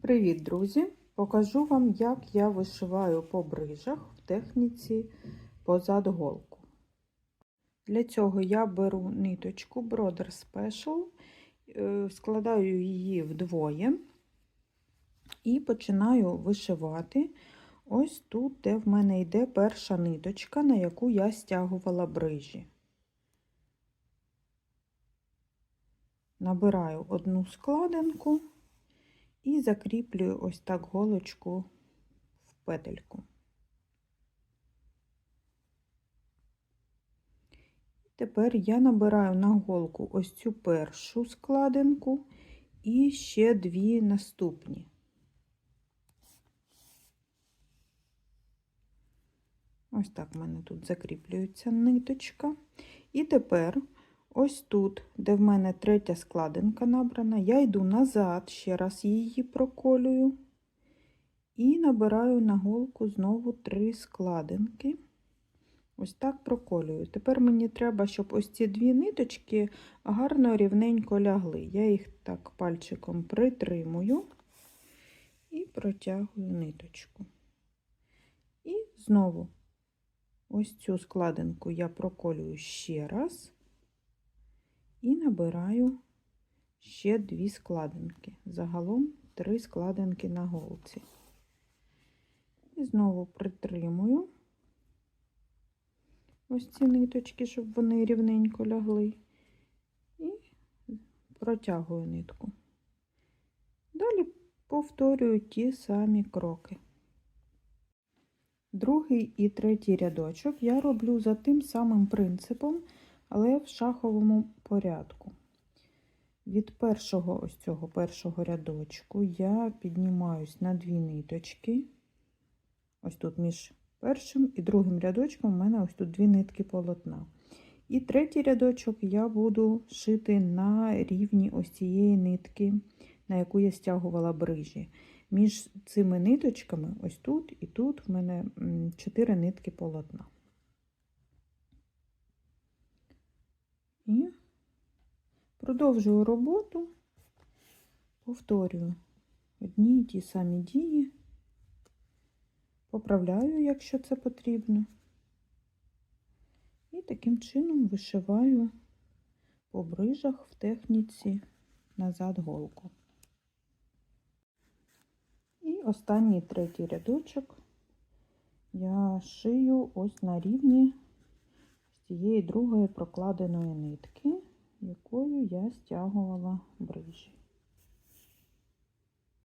Привіт, друзі! Покажу вам, як я вишиваю по брижах в техніці позад голку. Для цього я беру ниточку Brother Special, е, складаю її вдвоє і починаю вишивати ось тут, де в мене йде перша ниточка, на яку я стягувала брижі. Набираю одну складинку і закріплюю ось так голочку в петельку. Тепер я набираю на голку ось цю першу складинку і ще дві наступні. Ось так в мене тут закріплюється ниточка. І тепер Ось тут, де в мене третя складинка набрана, я йду назад, ще раз її проколюю і набираю на голку знову три складинки. Ось так проколюю. Тепер мені треба, щоб ось ці дві ниточки гарно рівненько лягли. Я їх так пальчиком притримую і протягую ниточку. І знову ось цю складинку я проколюю ще раз і набираю ще дві складинки. Загалом три складинки на голці. І знову притримую ось ці ниточки, щоб вони рівненько лягли, і протягую нитку. Далі повторюю ті самі кроки. Другий і третій рядочок я роблю за тим самим принципом але в шаховому порядку. Від першого ось цього першого рядочку я піднімаюсь на дві ниточки. Ось тут між першим і другим рядочком у мене ось тут дві нитки полотна. І третій рядочок я буду шити на рівні ось цієї нитки, на яку я стягувала брижі. Між цими ниточками, ось тут і тут, в мене 4 нитки полотна. І продовжую роботу, повторюю одні і ті самі дії, поправляю, якщо це потрібно. І таким чином вишиваю по брижах в техніці назад голку. І останній третій рядочок я шию ось на рівні цієї другої прокладеної нитки, стягувала брижі.